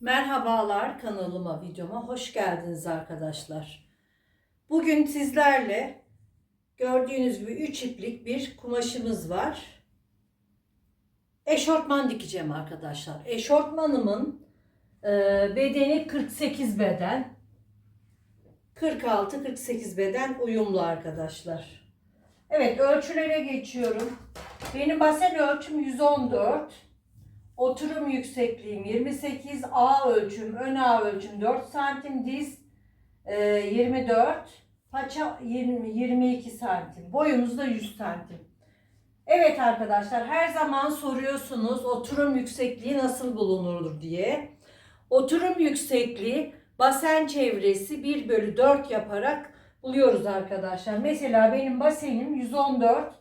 Merhabalar kanalıma, videoma hoş geldiniz arkadaşlar. Bugün sizlerle gördüğünüz gibi 3 iplik bir kumaşımız var. Eşortman dikeceğim arkadaşlar. Eşortmanımın e, bedeni 48 beden. 46-48 beden uyumlu arkadaşlar. Evet ölçülere geçiyorum. Benim basen ölçüm 114. Oturum yüksekliğim 28, A ölçüm, ön A ölçüm 4 santim, diz e, 24, paça 20, 22 santim, boyumuz da 100 santim. Evet arkadaşlar her zaman soruyorsunuz oturum yüksekliği nasıl bulunur diye. Oturum yüksekliği basen çevresi 1 bölü 4 yaparak buluyoruz arkadaşlar. Mesela benim basenim 114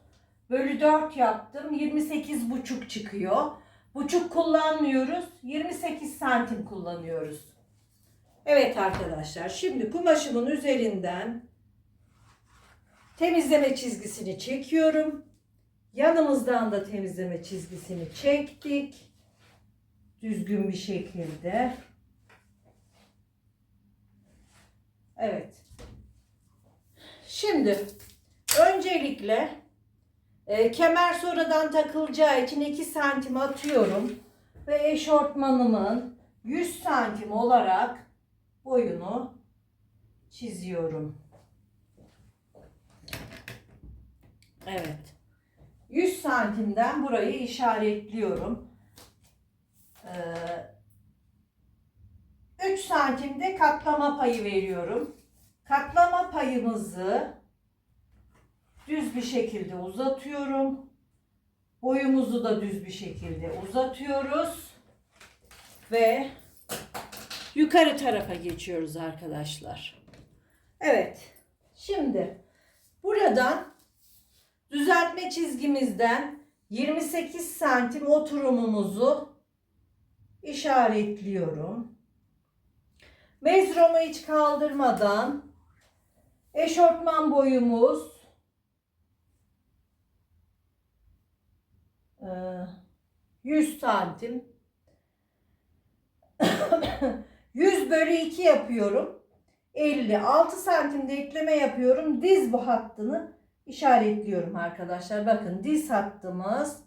bölü 4 yaptım 28 buçuk çıkıyor. Buçuk kullanmıyoruz. 28 santim kullanıyoruz. Evet arkadaşlar şimdi kumaşımın üzerinden temizleme çizgisini çekiyorum. Yanımızdan da temizleme çizgisini çektik. Düzgün bir şekilde. Evet. Şimdi öncelikle e, kemer sonradan takılacağı için 2 santim atıyorum. Ve eşortmanımın 100 santim olarak boyunu çiziyorum. Evet. 100 santimden burayı işaretliyorum. Ee, 3 santimde katlama payı veriyorum. Katlama payımızı düz bir şekilde uzatıyorum. Boyumuzu da düz bir şekilde uzatıyoruz. Ve yukarı tarafa geçiyoruz arkadaşlar. Evet. Şimdi buradan düzeltme çizgimizden 28 santim oturumumuzu işaretliyorum. Mezromu hiç kaldırmadan eşortman boyumuz 100 santim. 100 bölü 2 yapıyorum. 50. 6 santimde ekleme yapıyorum. Diz bu hattını işaretliyorum arkadaşlar. Bakın diz hattımız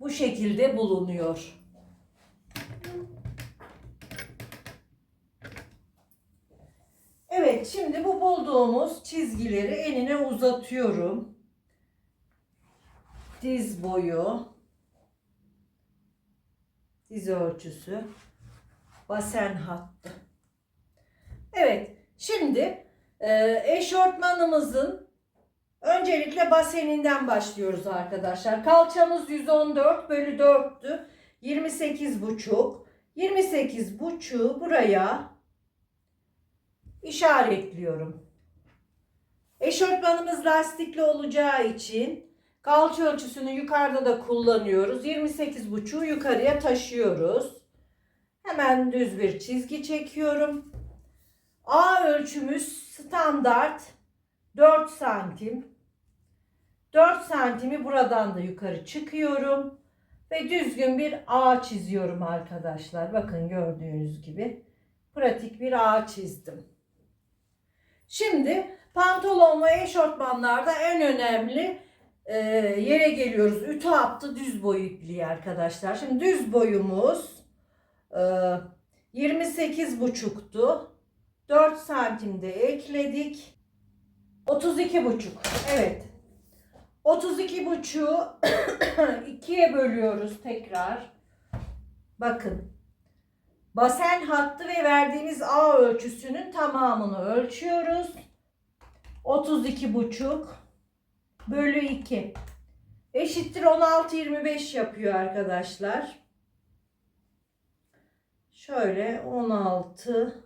bu şekilde bulunuyor. Evet şimdi bu bulduğumuz çizgileri enine uzatıyorum. Diz boyu diz ölçüsü, basen hattı. Evet, şimdi e, eşortmanımızın öncelikle baseninden başlıyoruz arkadaşlar. Kalçamız 114 bölü 4'tü. 28 buçuk. 28 buçuğu buraya işaretliyorum. Eşortmanımız lastikli olacağı için Kalça ölçüsünü yukarıda da kullanıyoruz. 28,5'u yukarıya taşıyoruz. Hemen düz bir çizgi çekiyorum. A ölçümüz standart 4 santim. 4 santimi buradan da yukarı çıkıyorum. Ve düzgün bir A çiziyorum arkadaşlar. Bakın gördüğünüz gibi. Pratik bir A çizdim. Şimdi pantolon ve eşortmanlarda en önemli e, yere geliyoruz. Ütü hattı düz boy ipliği arkadaşlar. Şimdi düz boyumuz e, 28 buçuktu. 4 santimde ekledik. 32 buçuk. Evet. 32 buçuğu ikiye bölüyoruz tekrar. Bakın. Basen hattı ve verdiğimiz A ölçüsünün tamamını ölçüyoruz. 32 buçuk bölü 2 eşittir 16 25 yapıyor arkadaşlar. Şöyle 16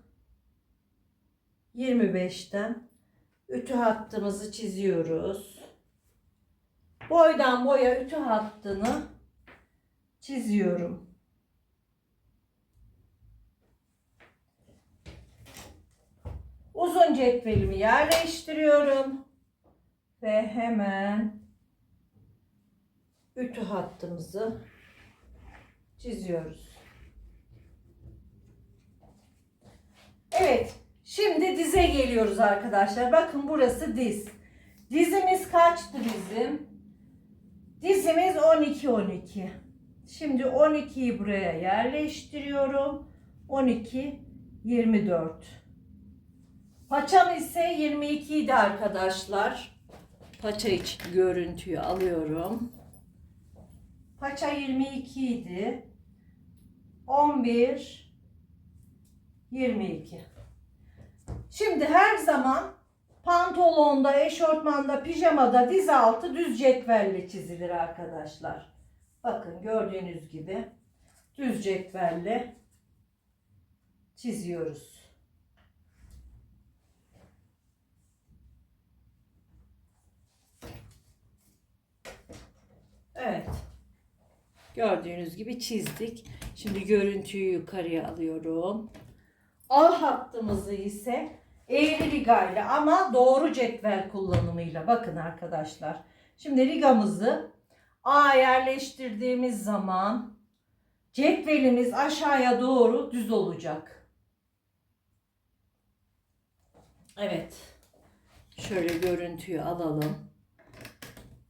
25'ten ütü hattımızı çiziyoruz. Boydan boya ütü hattını çiziyorum. Uzun cetvelimi yerleştiriyorum ve hemen ütü hattımızı çiziyoruz. Evet. Şimdi dize geliyoruz arkadaşlar. Bakın burası diz. Dizimiz kaçtı bizim? Dizimiz 12 12. Şimdi 12'yi buraya yerleştiriyorum. 12 24. Paçam ise 22 idi arkadaşlar. Paça için görüntüyü alıyorum. Paça 22 idi. 11 22. Şimdi her zaman pantolonda, eşortmanda, pijamada diz altı düz cetvelle çizilir arkadaşlar. Bakın gördüğünüz gibi düz cetvelle çiziyoruz. Evet. Gördüğünüz gibi çizdik. Şimdi görüntüyü yukarıya alıyorum. A hattımızı ise eğri rigayla ama doğru cetvel kullanımıyla. Bakın arkadaşlar. Şimdi rigamızı A yerleştirdiğimiz zaman cetvelimiz aşağıya doğru düz olacak. Evet. Şöyle görüntüyü alalım.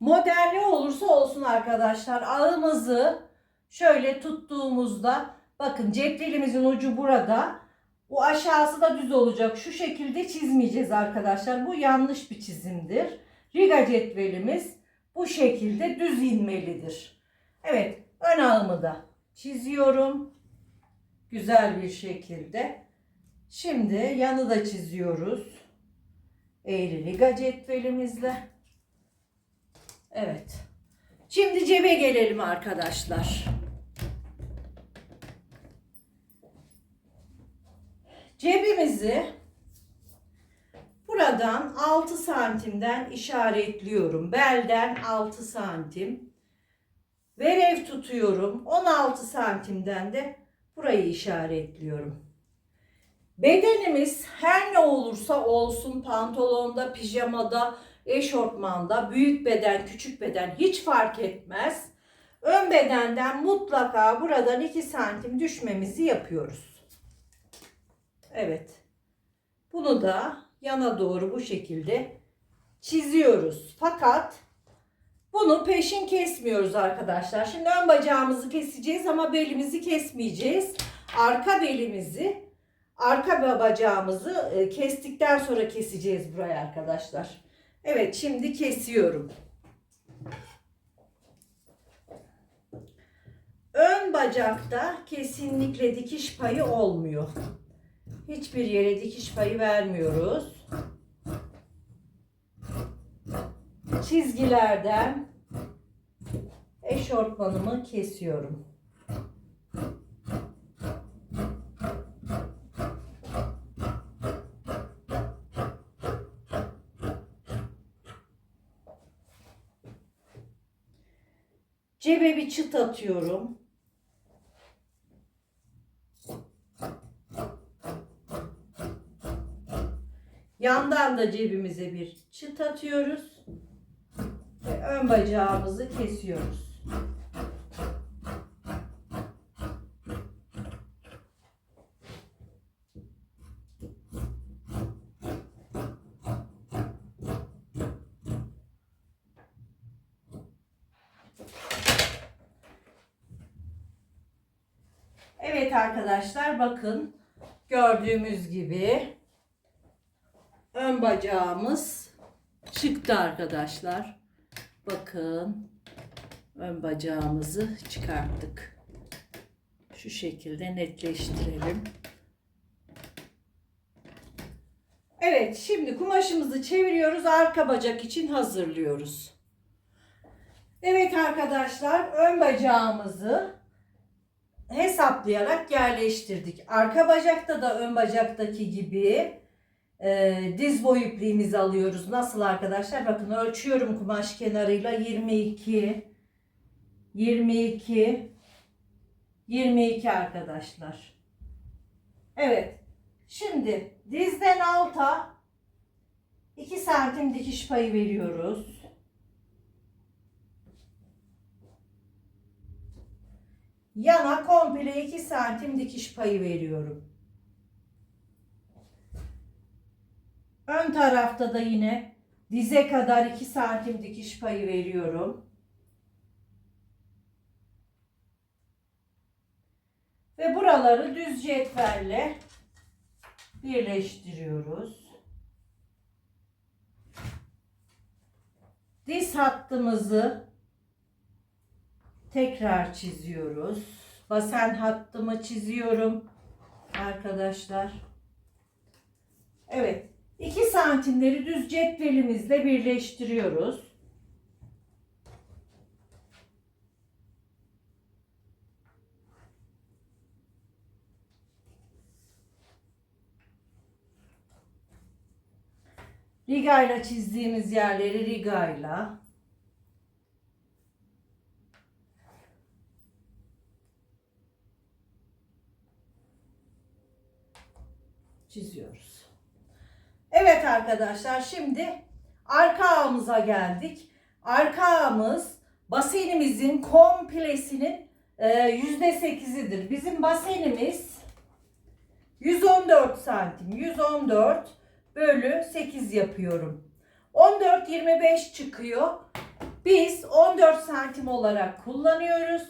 Model ne olursa olsun arkadaşlar ağımızı şöyle tuttuğumuzda bakın cetvelimizin ucu burada. Bu aşağısı da düz olacak. Şu şekilde çizmeyeceğiz arkadaşlar. Bu yanlış bir çizimdir. Riga cetvelimiz bu şekilde düz inmelidir. Evet ön ağımı da çiziyorum. Güzel bir şekilde. Şimdi yanı da çiziyoruz. Eğri riga cetvelimizle. Evet. Şimdi cebe gelelim arkadaşlar. Cebimizi buradan 6 santimden işaretliyorum. Belden 6 santim. Verev tutuyorum. 16 santimden de burayı işaretliyorum. Bedenimiz her ne olursa olsun pantolonda, pijamada, eşortmanda, büyük beden, küçük beden hiç fark etmez. Ön bedenden mutlaka buradan 2 santim düşmemizi yapıyoruz. Evet. Bunu da yana doğru bu şekilde çiziyoruz. Fakat bunu peşin kesmiyoruz arkadaşlar. Şimdi ön bacağımızı keseceğiz ama belimizi kesmeyeceğiz. Arka belimizi, arka bacağımızı e, kestikten sonra keseceğiz buraya arkadaşlar. Evet şimdi kesiyorum. Ön bacakta kesinlikle dikiş payı olmuyor. Hiçbir yere dikiş payı vermiyoruz. Çizgilerden eşortmanımı kesiyorum. Cebe bir çıt atıyorum. Yandan da cebimize bir çıt atıyoruz. Ve ön bacağımızı kesiyoruz. Evet arkadaşlar bakın gördüğümüz gibi ön bacağımız çıktı arkadaşlar. Bakın ön bacağımızı çıkarttık. Şu şekilde netleştirelim. Evet şimdi kumaşımızı çeviriyoruz. Arka bacak için hazırlıyoruz. Evet arkadaşlar ön bacağımızı hesaplayarak yerleştirdik. Arka bacakta da ön bacaktaki gibi e, diz boyu ipliğimizi alıyoruz. Nasıl arkadaşlar? Bakın ölçüyorum kumaş kenarıyla 22 22 22 arkadaşlar. Evet. Şimdi dizden alta 2 santim dikiş payı veriyoruz. Yana komple 2 santim dikiş payı veriyorum. Ön tarafta da yine dize kadar 2 santim dikiş payı veriyorum. Ve buraları düz cetvelle birleştiriyoruz. Diz hattımızı tekrar çiziyoruz. Basen hattımı çiziyorum arkadaşlar. Evet. 2 santimleri düz cetvelimizle birleştiriyoruz. Rigayla çizdiğimiz yerleri rigayla çiziyoruz. Evet arkadaşlar şimdi arka ağımıza geldik. Arka ağımız basenimizin komplesinin e, yüzde sekizidir. Bizim basenimiz 114 santim. 114 bölü 8 yapıyorum. 14 25 çıkıyor. Biz 14 santim olarak kullanıyoruz.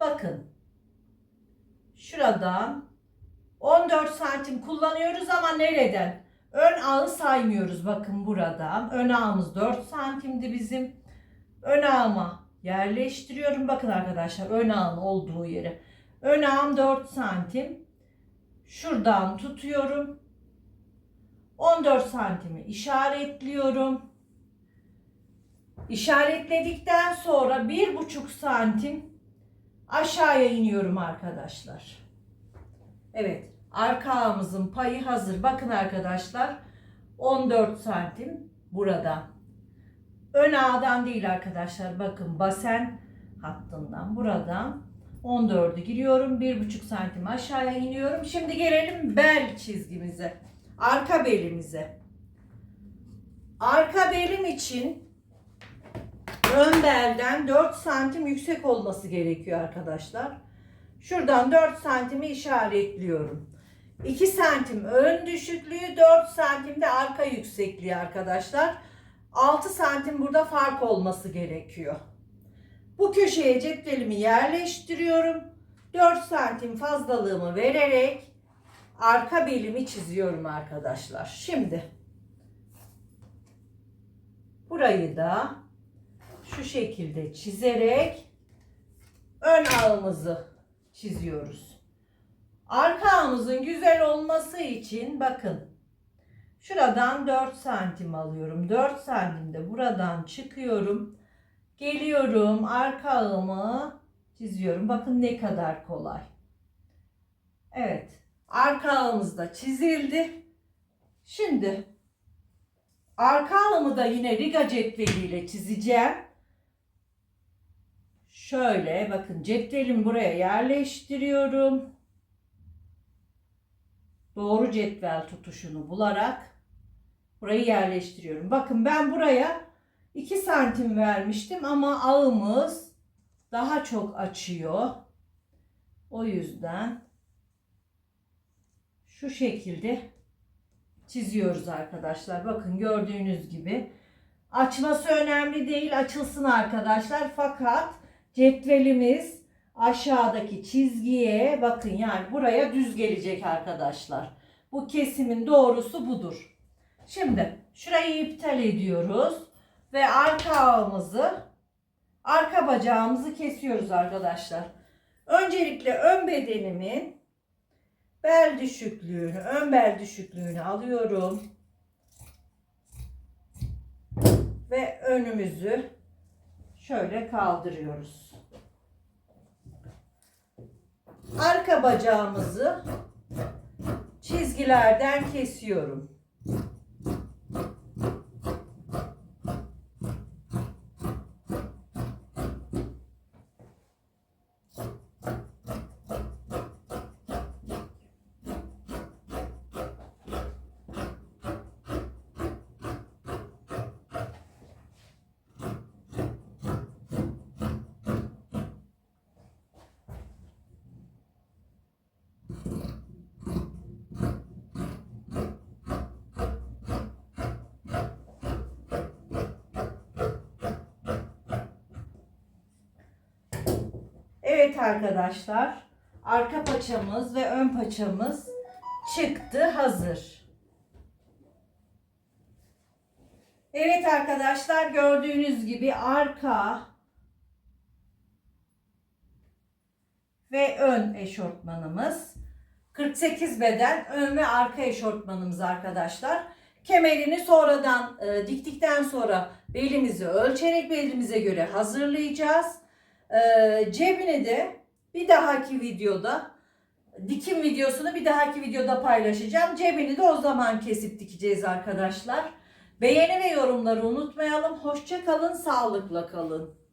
Bakın. Şuradan 14 santim kullanıyoruz ama nereden? Ön ağı saymıyoruz bakın buradan. Ön ağımız 4 santimdi bizim. Ön ağıma yerleştiriyorum. Bakın arkadaşlar ön ağın olduğu yere. Ön ağım 4 santim. Şuradan tutuyorum. 14 santimi işaretliyorum. İşaretledikten sonra 1,5 santim aşağıya iniyorum arkadaşlar. Evet. Arka ağımızın payı hazır. Bakın arkadaşlar. 14 santim burada. Ön ağdan değil arkadaşlar. Bakın basen hattından buradan 14'ü giriyorum. 1,5 santim aşağıya iniyorum. Şimdi gelelim bel çizgimize. Arka belimize. Arka belim için ön belden 4 santim yüksek olması gerekiyor arkadaşlar. Şuradan 4 santimi işaretliyorum. 2 santim ön düşüklüğü 4 santim de arka yüksekliği arkadaşlar. 6 santim burada fark olması gerekiyor. Bu köşeye cetvelimi yerleştiriyorum. 4 santim fazlalığımı vererek arka belimi çiziyorum arkadaşlar. Şimdi burayı da şu şekilde çizerek ön ağımızı çiziyoruz. Arka ağımızın güzel olması için bakın şuradan 4 santim alıyorum. 4 santim de buradan çıkıyorum. Geliyorum arka çiziyorum. Bakın ne kadar kolay. Evet. Arka da çizildi. Şimdi arka da yine riga cetveliyle çizeceğim. Şöyle bakın cetvelimi buraya yerleştiriyorum. Doğru cetvel tutuşunu bularak burayı yerleştiriyorum. Bakın ben buraya 2 santim vermiştim ama ağımız daha çok açıyor. O yüzden şu şekilde çiziyoruz arkadaşlar. Bakın gördüğünüz gibi açması önemli değil. Açılsın arkadaşlar. Fakat cetvelimiz aşağıdaki çizgiye bakın yani buraya düz gelecek arkadaşlar. Bu kesimin doğrusu budur. Şimdi şurayı iptal ediyoruz ve arka ağımızı arka bacağımızı kesiyoruz arkadaşlar. Öncelikle ön bedenimin bel düşüklüğünü, ön bel düşüklüğünü alıyorum. Ve önümüzü şöyle kaldırıyoruz. Arka bacağımızı çizgilerden kesiyorum. Evet arkadaşlar. Arka paçamız ve ön paçamız çıktı hazır. Evet arkadaşlar gördüğünüz gibi arka ve ön eşortmanımız. 48 beden ön ve arka eşortmanımız arkadaşlar. Kemerini sonradan e, diktikten sonra belimizi ölçerek belimize göre hazırlayacağız. E, cebini de bir dahaki videoda dikim videosunu bir dahaki videoda paylaşacağım. Cebini de o zaman kesip dikeceğiz arkadaşlar. Beğeni ve yorumları unutmayalım. Hoşça kalın, sağlıkla kalın.